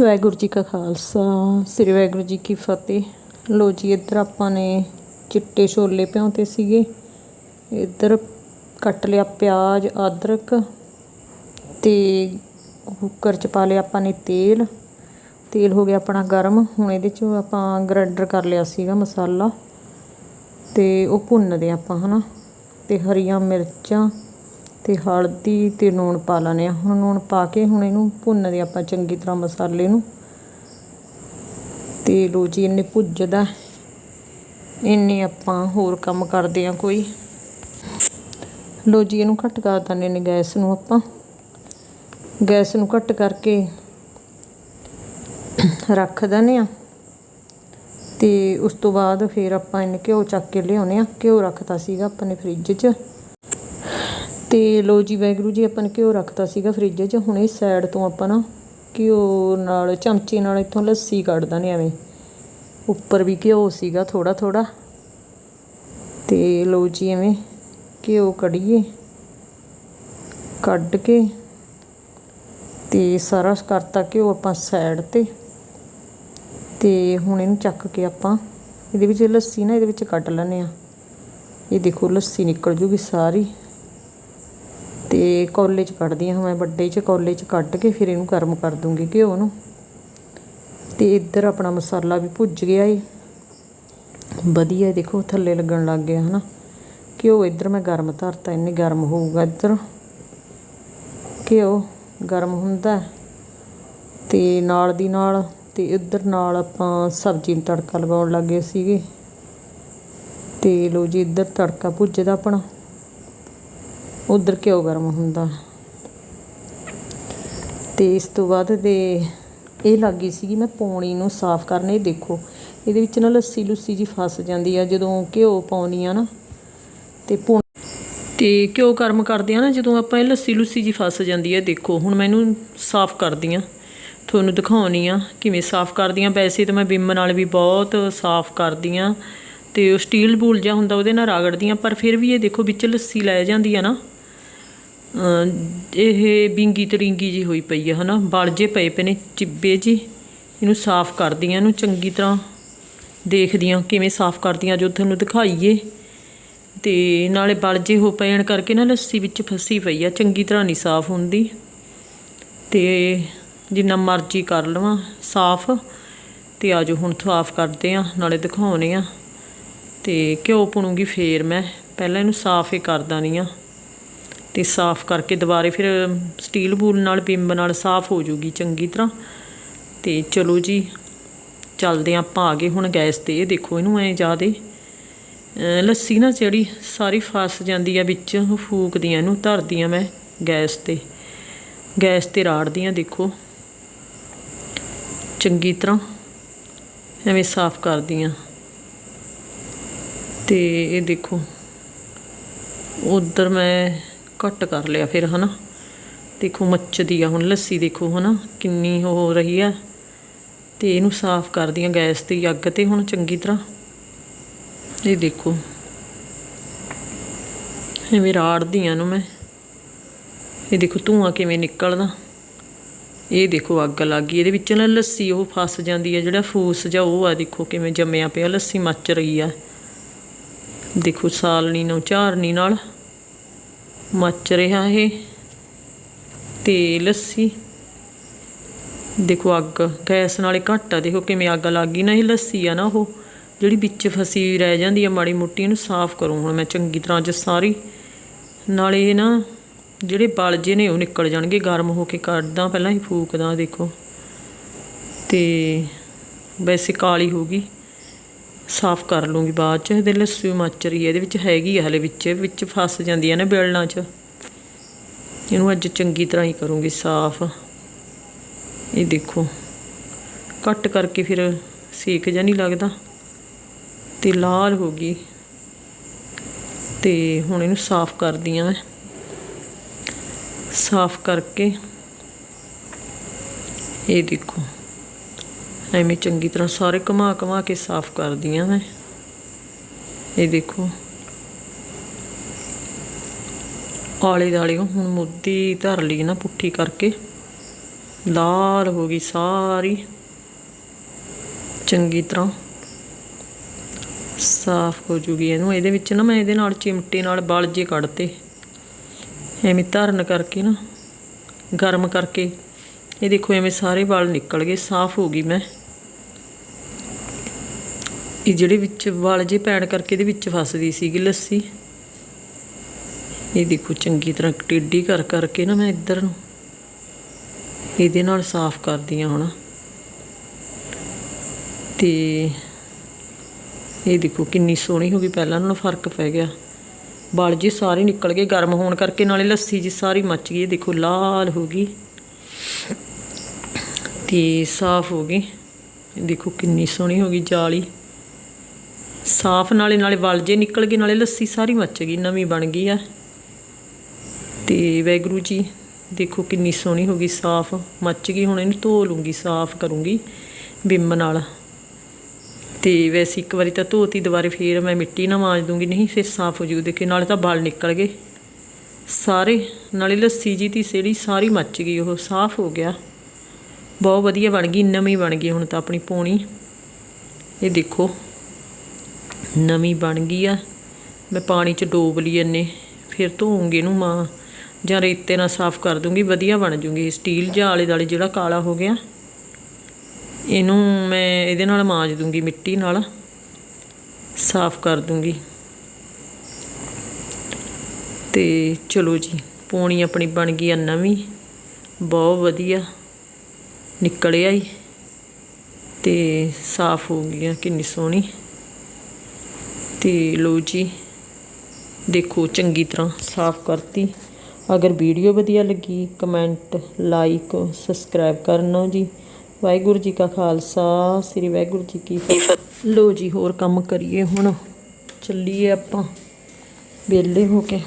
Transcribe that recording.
ਵਾਹਿਗੁਰੂ ਜੀ ਕਾ ਖਾਲਸਾ, ਸ੍ਰੀ ਵਾਹਿਗੁਰੂ ਜੀ ਕੀ ਫਤਿਹ। ਲੋ ਜੀ, ਇੱਧਰ ਆਪਾਂ ਨੇ ਚਿੱਟੇ ਛੋਲੇ ਭਿਉਂਤੇ ਸੀਗੇ। ਇੱਧਰ ਕੱਟ ਲਿਆ ਪਿਆਜ਼, ਅਦਰਕ ਤੇ ਕੁੱਕਰ ਚ ਪਾ ਲਿਆ ਆਪਾਂ ਨੇ ਤੇਲ। ਤੇਲ ਹੋ ਗਿਆ ਆਪਣਾ ਗਰਮ। ਹੁਣ ਇਹਦੇ ਚ ਆਪਾਂ ਗ੍ਰਾਈਂਡਰ ਕਰ ਲਿਆ ਸੀਗਾ ਮਸਾਲਾ ਤੇ ਉਹ ਭੁੰਨਦੇ ਆਪਾਂ, ਹਨਾ। ਤੇ ਹਰੀਆਂ ਮਿਰਚਾਂ ਤੇ ਹਲਦੀ ਤੇ ਲੂਣ ਪਾ ਲੈਣੇ ਆ ਹੁਣ ਲੂਣ ਪਾ ਕੇ ਹੁਣ ਇਹਨੂੰ ਭੁੰਨਦੇ ਆਪਾਂ ਚੰਗੀ ਤਰ੍ਹਾਂ ਮਸਾਲੇ ਨੂੰ। ਤੇ ਲੋ ਜੀ, ਇਹਨੇ ਭੁੱਜਦਾ। ਇੰਨੇ ਆਪਾਂ ਹੋਰ ਕੰਮ ਕਰਦੇ ਆ ਕੋਈ। ਲੋ ਜੀ, ਇਹਨੂੰ ਘੱਟ ਕਰ ਦਿੰਦੇ ਨੇ ਗੈਸ ਨੂੰ ਆਪਾਂ। ਗੈਸ ਨੂੰ ਘੱਟ ਕਰਕੇ ਰੱਖ ਦਿੰਦੇ ਆ ਤੇ ਉਸ ਤੋਂ ਬਾਅਦ ਫਿਰ ਆਪਾਂ ਇਹਨੇ ਘਿਓ ਚੱਕ ਕੇ ਲਿਆਉਨੇ ਆ ਘਿਓ ਰੱਖਤਾ ਸੀਗਾ ਆਪਾਂ ਨੇ ਫ੍ਰਿਜ 'ਚ। ਤੇ ਲੋ ਜੀ ਵੈਗਰੂ ਜੀ, ਆਪਾਂ ਨੇ ਘਿਓ ਰੱਖਤਾ ਸੀਗਾ ਫ੍ਰਿਜ 'ਚ। ਹੁਣ ਇਹ ਸਾਈਡ ਤੋਂ ਆਪਾਂ ਨਾ ਘਿਓ ਨਾਲ, ਚਮਚੇ ਨਾਲ ਇੱਥੋਂ ਲੱਸੀ ਕੱਢ ਦਾਂਗੇ ਐਵੇਂ। ਉੱਪਰ ਵੀ ਘਿਓ ਸੀਗਾ ਥੋੜਾ ਥੋੜਾ ਤੇ ਲੋ ਜੀ, ਐਵੇਂ ਘਿਓ ਕੜੀਏ, ਕੱਢ ਕੇ ਤੇ ਸਾਰਾ ਕਰਤਾ ਘਿਓ ਆਪਾਂ ਸਾਈਡ ਤੇ। ਤੇ ਹੁਣ ਇਹਨੂੰ ਚੱਕ ਕੇ ਆਪਾਂ ਇਹਦੇ ਵਿੱਚ ਲੱਸੀ ਨਾ, ਇਹਦੇ ਵਿੱਚ ਕੱਢ ਲੈਣੇ ਆ ਇਹ ਦੇਖੋ, ਲੱਸੀ ਨਿਕਲ ਜੂਗੀ ਸਾਰੀ। ਤੇ ਕੌਲੇ 'ਚ ਕੱਢਦੀ ਹਾਂ ਮੈਂ, ਵੱਡੇ 'ਚ ਕੌਲੇ 'ਚ ਕੱਢ ਕੇ ਫਿਰ ਇਹਨੂੰ ਗਰਮ ਕਰ ਦੂੰਗੀ ਘਿਓ ਨੂੰ। ਤੇ ਇੱਧਰ ਆਪਣਾ ਮਸਾਲਾ ਵੀ ਭੁੱਜ ਗਿਆ ਏ। ਵਧੀਆ ਦੇਖੋ ਥੱਲੇ ਲੱਗਣ ਲੱਗ ਗਿਆ, ਹਨਾ। ਘਿਓ ਇੱਧਰ ਮੈਂ ਗਰਮ ਧਰਤਾ, ਇੰਨੇ ਗਰਮ ਹੋਊਗਾ ਇੱਧਰ। ਘਿਓ ਗਰਮ ਹੁੰਦਾ ਤੇ ਨਾਲ ਦੀ ਨਾਲ, ਤੇ ਇੱਧਰ ਨਾਲ ਆਪਾਂ ਸਬਜ਼ੀ ਨੂੰ ਤੜਕਾ ਲਗਾਉਣ ਲੱਗੇ ਸੀਗੇ। ਤੇ ਲੋ ਜੀ, ਇੱਧਰ ਤੜਕਾ ਭੁੱਜਦਾ ਆਪਣਾ। ਉਧਰ ਘਿਓ ਗਰਮ ਹੁੰਦਾ। ਤੇ ਇਸ ਤੋਂ ਬਾਅਦ ਦੇ ਇਹ ਲੱਗੀ ਸੀਗੀ ਮੈਂ ਪੌਣੀ ਨੂੰ ਸਾਫ਼ ਕਰਨੇ। ਇਹ ਦੇਖੋ, ਇਹਦੇ ਵਿੱਚ ਨਾ ਲੱਸੀ ਲੁੱਸੀ ਜੀ ਫਸ ਜਾਂਦੀ ਆ, ਜਦੋਂ ਘਿਓ ਪਾਉਣੀ ਆ ਨਾ, ਤੇ ਤੇ ਘਿਓ ਗਰਮ ਕਰਦੇ ਆ ਨਾ, ਜਦੋਂ ਆਪਾਂ ਇਹ ਲੱਸੀ ਲੁੱਸੀ ਜੀ ਫਸ ਜਾਂਦੀ ਆ, ਦੇਖੋ, ਹੁਣ ਮੈਨੂੰ ਸਾਫ਼ ਕਰਦੀ ਆ। ਤੁਹਾਨੂੰ ਦਿਖਾਉਣੀ ਆ ਕਿਵੇਂ ਸਾਫ਼ ਕਰਦੀ ਆ। ਵੈਸੇ ਤਾਂ ਮੈਂ ਵਿਮ ਨਾਲ ਵੀ ਬਹੁਤ ਸਾਫ਼ ਕਰਦੀ ਆ, ਤੇ ਉਹ ਸਟੀਲ ਬੂਲ ਜਿਹਾ ਹੁੰਦਾ, ਉਹਦੇ ਨਾਲ ਰਗੜਦੀ ਆ, ਪਰ ਫਿਰ ਵੀ ਇਹ ਦੇਖੋ ਵਿੱਚ ਲੱਸੀ ਲੈ ਜਾਂਦੀ ਆ ਨਾ। ਇਹ ਬਿੰਗੀ ਤਰਿੰਗੀ ਜੀ ਹੋਈ ਪਈ ਆ, ਹਨਾ? ਬਲ ਜੇ ਪਏ ਪਏ ਨੇ, ਚਿੱਬੇ ਜੀ। ਇਹਨੂੰ ਸਾਫ਼ ਕਰਦੀਆਂ ਇਹਨੂੰ ਚੰਗੀ ਤਰ੍ਹਾਂ। ਦੇਖਦੀਆਂ ਕਿਵੇਂ ਸਾਫ਼ ਕਰਦੀਆਂ ਜੋ ਤੁਹਾਨੂੰ ਦਿਖਾਈਏ। ਤੇ ਨਾਲੇ ਬਲ ਜੇ ਹੋ ਪੈਣ ਕਰਕੇ ਨਾ ਲੱਸੀ ਵਿੱਚ ਫਸੀ ਪਈ ਆ, ਚੰਗੀ ਤਰ੍ਹਾਂ ਨਹੀਂ ਸਾਫ਼ ਹੁੰਦੀ। ਤੇ ਜਿੰਨਾ ਮਰਜ਼ੀ ਕਰ ਲਵਾਂ, ਸਾਫ਼। ਤੇ ਆਜੋ ਹੁਣ ਸਾਫ਼ ਕਰਦੇ ਆ, ਨਾਲੇ ਦਿਖਾਉਣੇ ਆ। ਤੇ ਘਿਓ ਪੁਣੂਗੀ ਫੇਰ ਮੈਂ, ਪਹਿਲਾਂ ਇਹਨੂੰ ਸਾਫ਼ ਹੀ ਕਰ ਦਾਨੀ ਆ। ਤੇ ਸਾਫ਼ ਕਰਕੇ ਦੁਬਾਰੇ ਫਿਰ ਸਟੀਲ ਬੂਲ ਨਾਲ ਬਿੰਬ ਨਾਲ ਸਾਫ਼ ਹੋ ਜੂਗੀ ਚੰਗੀ ਤਰ੍ਹਾਂ। ਤੇ ਚਲੋ ਜੀ, ਚੱਲਦੇ ਆਂ ਆਪਾਂ ਆ ਗਏ ਹੁਣ ਗੈਸ ਤੇ। ਇਹ ਦੇਖੋ ਇਹਨੂੰ ਐ ਜਿਆਦੇ। ਲੱਸੀ ਨਾ ਜਿਹੜੀ ਸਾਰੀ ਫਸ ਜਾਂਦੀ ਆ ਵਿੱਚ ਫੂਕਦੀਆਂ ਇਹਨੂੰ ਧਰਦੀਆਂ ਮੈਂ ਗੈਸ ਤੇ। ਗੈਸ ਤੇ ਰਾੜਦੀਆਂ ਦੇਖੋ। ਚੰਗੀ ਤਰ੍ਹਾਂ ਐਵੇਂ ਸਾਫ਼ ਕਰਦੀਆਂ ਤੇ ਇਹ ਦੇਖੋ, ਉਧਰ ਮੈਂ ਘੱਟ ਕਰ ਲਿਆ ਫਿਰ, ਹਨਾ? ਦੇਖੋ ਮੱਚਦੀ ਆ ਹੁਣ, ਲੱਸੀ ਦੇਖੋ, ਹਨਾ? ਕਿੰਨੀ ਹੋ ਰਹੀ ਆ। ਤੇ ਇਹਨੂੰ ਸਾਫ਼ ਕਰਦੀ ਆ ਗੈਸ ਤੇ ਅੱਗ ਤੇ ਹੁਣ, ਚੰਗੀ ਤਰ੍ਹਾਂ। ਇਹ ਦੇਖੋ। ਐਵੇਂ ਰਾੜਦੀ ਆ ਨੂੰ ਮੈਂ। ਇਹ ਦੇਖੋ, ਧੂਆਂ ਕਿਵੇਂ ਨਿਕਲਦਾ। ਇਹ ਦੇਖੋ, ਅੱਗ ਲੱਗ ਗਈ। ਇਹਦੇ ਵਿੱਚ ਨਾ ਲੱਸੀ, ਉਹ ਫਸ ਜਾਂਦੀ ਹੈ ਜਿਹੜਾ ਫੂਸ ਜਾਂ ਉਹ ਆ ਦੇਖੋ, ਕਿਵੇਂ ਜੰਮਿਆ ਪਿਆ, ਲੱਸੀ ਮੱਚ ਰਹੀ ਆ। ਦੇਖੋ, ਸਾਲਣੀ ਨੂੰ, ਝਾਰਨੀ ਨਾਲ। ਮੱਚ ਰਿਹਾ ਇਹ ਤੇ ਲੱਸੀ। ਦੇਖੋ ਅੱਗ, ਗੈਸ ਨਾਲੇ ਘੱਟ ਆ। ਦੇਖੋ ਕਿਵੇਂ ਅੱਗ ਲੱਗ ਗਈ। ਨਾ ਇਹ ਲੱਸੀ ਆ ਨਾ ਉਹ, ਜਿਹੜੀ ਵਿੱਚ ਫਸੀ ਰਹਿ ਜਾਂਦੀ ਆ ਮਾੜੀ ਮੁੱਟੀ, ਇਹਨੂੰ ਸਾਫ਼ ਕਰੂੰ ਹੁਣ ਮੈਂ ਚੰਗੀ ਤਰ੍ਹਾਂ ਅੱਜ ਸਾਰੀ। ਨਾਲੇ ਇਹ ਨਾ, ਜਿਹੜੇ ਬਲ ਜੇ ਨੇ ਉਹ ਨਿਕਲ ਜਾਣਗੇ, ਗਰਮ ਹੋ ਕੇ ਕੱਢਦਾ, ਪਹਿਲਾਂ ਹੀ ਫੂਕਦਾ, ਦੇਖੋ। ਤੇ ਵੈਸੇ ਕਾਲੀ ਹੋ ਗਈ। ਸਾਫ਼ ਕਰ ਲੂੰਗੀ ਬਾਅਦ ਚ, ਇਹਦੇ ਲੱਸੀ ਮੱਚ ਰਹੀ ਹੈ ਇਹਦੇ ਵਿੱਚ ਹੈਗੀ ਆ ਹਲੇ ਵਿੱਚ ਵਿੱਚ ਫਸ ਜਾਂਦੀ ਹੈ ਨਾ ਬੇਲਣਾ ਚ। ਇਹਨੂੰ ਅੱਜ ਚੰਗੀ ਤਰ੍ਹਾਂ ਹੀ ਕਰੂੰਗੀ ਸਾਫ਼। ਇਹ ਦੇਖੋ, ਕੱਟ ਕਰਕੇ ਫਿਰ ਸੇਕ ਜਾਂ ਨਹੀਂ ਲੱਗਦਾ। ਤੇ ਲਾਲ ਹੋ ਗਈ। ਤੇ ਹੁਣ ਇਹਨੂੰ ਸਾਫ਼ ਕਰਦੀ ਆ ਮੈਂ। ਸਾਫ਼ ਕਰਕੇ, ਇਹ ਦੇਖੋ। ਐਵੇਂ ਚੰਗੀ ਤਰ੍ਹਾਂ ਸਾਰੇ ਘੁਮਾ ਘੁਮਾ ਕੇ ਸਾਫ਼ ਕਰਦੀ ਆ ਮੈਂ ਇਹ ਦੇਖੋ। ਆਲੇ ਦਾਲੇ ਹੁਣ ਮੁੱਦੀ ਧਰ ਲਈ ਨਾ ਪੁੱਠੀ ਕਰਕੇ। ਲਾਲ ਹੋ ਗਈ ਸਾਰੀ। ਚੰਗੀ ਤਰ੍ਹਾਂ ਸਾਫ਼ ਹੋ ਜੂਗੀ ਇਹਨੂੰ। ਇਹਦੇ ਵਿੱਚ ਨਾ ਮੈਂ ਇਹਦੇ ਨਾਲ ਚਿਮਟੇ ਨਾਲ ਬਲ ਜੇ ਕੱਢਤੇ। ਐਵੇਂ ਧਰਨ ਕਰਕੇ ਨਾ, ਗਰਮ ਕਰਕੇ। ਇਹ ਦੇਖੋ ਐਵੇਂ ਸਾਰੇ ਵਾਲ ਨਿਕਲ ਗਏ, ਸਾਫ਼ ਹੋ ਗਈ ਮੈਂ। ਇਹ ਜਿਹੜੇ ਵਿੱਚ ਵਾਲ ਜੇ ਪੈਣ ਕਰਕੇ ਇਹਦੇ ਵਿੱਚ ਫਸਦੀ ਸੀਗੀ ਲੱਸੀ। ਇਹ ਦੇਖੋ ਚੰਗੀ ਤਰ੍ਹਾਂ ਟੇਢੀ ਕਰ ਕਰਕੇ ਨਾ ਮੈਂ ਇੱਧਰ ਨੂੰ। ਇਹਦੇ ਨਾਲ ਸਾਫ਼ ਕਰਦੀ ਹਾਂ ਹੁਣ। ਤੇ ਇਹ ਦੇਖੋ ਕਿੰਨੀ ਸੋਹਣੀ ਹੋ ਗਈ, ਪਹਿਲਾਂ ਨਾਲੋਂ ਫ਼ਰਕ ਪੈ ਗਿਆ। ਵਾਲ ਜੀ ਸਾਰੇ ਨਿਕਲ ਗਏ ਗਰਮ ਹੋਣ ਕਰਕੇ, ਨਾਲੇ ਲੱਸੀ ਜੀ ਸਾਰੀ ਮੱਚ ਗਈ ਦੇਖੋ ਲਾਲ ਹੋ ਗਈ। ਤੇ ਸਾਫ਼ ਹੋ ਗਈ। ਦੇਖੋ ਕਿੰਨੀ ਸੋਹਣੀ ਹੋ ਗਈ ਜਾਲੀ। ਸਾਫ਼ ਨਾਲੇ ਨਾਲੇ ਵਲ ਜੇ ਨਿਕਲ ਗਏ, ਨਾਲੇ ਲੱਸੀ ਸਾਰੀ ਮੱਚ ਗਈ, ਨਵੀਂ ਬਣ ਗਈ ਆ। ਤੇ ਵੈਗਰੂ ਜੀ, ਦੇਖੋ ਕਿੰਨੀ ਸੋਹਣੀ ਹੋ ਗਈ, ਸਾਫ਼ ਮੱਚ ਗਈ, ਹੁਣ ਇਹਨੂੰ ਧੋ ਲੂੰਗੀ, ਸਾਫ਼ ਕਰੂੰਗੀ ਬਿੰਮ ਨਾਲ। ਤੇ ਵੈਸੇ ਇੱਕ ਵਾਰੀ ਤਾਂ ਧੋਤੀ, ਦੁਬਾਰੇ ਫੇਰ ਮੈਂ ਮਿੱਟੀ ਨਾਲ ਮਾਂਜ ਦੂੰਗੀ, ਨਹੀਂ ਫਿਰ ਸਾਫ਼ ਹੋ ਜੂ ਦੇਖੇ ਨਾਲੇ ਤਾਂ ਵਾਲ ਨਿਕਲ ਗਏ। ਸਾਰੇ, ਨਾਲੇ ਲੱਸੀ ਜੀ ਦੀ ਸੇੜੀ ਸਾਰੀ ਮੱਚ ਗਈ, ਉਹ ਸਾਫ਼ ਹੋ ਗਿਆ। ਬਹੁਤ ਵਧੀਆ ਬਣ ਗਈ, ਨਵੀਂ ਬਣ ਗਈ ਹੁਣ ਤਾਂ ਆਪਣੀ ਪੋਣੀ। ਇਹ ਦੇਖੋ। ਨਵੀਂ ਬਣ ਗਈ ਆ। ਮੈਂ ਪਾਣੀ 'ਚ ਡੋਬ ਲਈ ਇਹਨੇ। ਫਿਰ ਧੋਉਂਗੀ ਇਹਨੂੰ ਮਾਂ। ਜਾਂ ਰੇਤੇ ਨਾਲ ਸਾਫ਼ ਕਰ ਦੂੰਗੀ, ਵਧੀਆ ਬਣ ਜੂਗੀ। ਸਟੀਲ ਜਾਂ ਆਲੇ ਦਾਲੇ ਜਿਹੜਾ ਕਾਲਾ ਹੋ ਗਿਆ। ਇਹਨੂੰ ਮੈਂ ਇਹਦੇ ਨਾਲ ਮਾਂਜ ਦੂੰਗੀ, ਮਿੱਟੀ ਨਾਲ। ਸਾਫ਼ ਕਰ ਦੂੰਗੀ। ਤੇ ਚਲੋ ਜੀ, ਪੋਣੀ ਆਪਣੀ ਬਣ ਗਈ ਆ ਨਵੀਂ। ਬਹੁਤ ਵਧੀਆ। ਨਿਕਲਿਆ ਹੀ ਤੇ ਸਾਫ਼ ਹੋ ਗਈ ਆ, ਕਿੰਨੀ ਸੋਹਣੀ। ਤੇ ਲੋ ਜੀ, ਦੇਖੋ ਚੰਗੀ ਤਰ੍ਹਾਂ ਸਾਫ਼ ਕਰਤੀ। ਅਗਰ ਵੀਡੀਓ ਵਧੀਆ ਲੱਗੀ, ਕਮੈਂਟ, ਲਾਈਕ, ਸਬਸਕ੍ਰਾਈਬ ਕਰਨਾ ਜੀ। ਵਾਹਿਗੁਰੂ ਜੀ ਕਾ ਖਾਲਸਾ, ਸ੍ਰੀ ਵਾਹਿਗੁਰੂ ਜੀ ਕੀ ਫਤਿਹ। ਲੋ ਜੀ, ਹੋਰ ਕੰਮ ਕਰੀਏ ਹੁਣ। ਚੱਲੀਏ ਆਪਾਂ ਵਿਹਲੇ ਹੋ ਕੇ।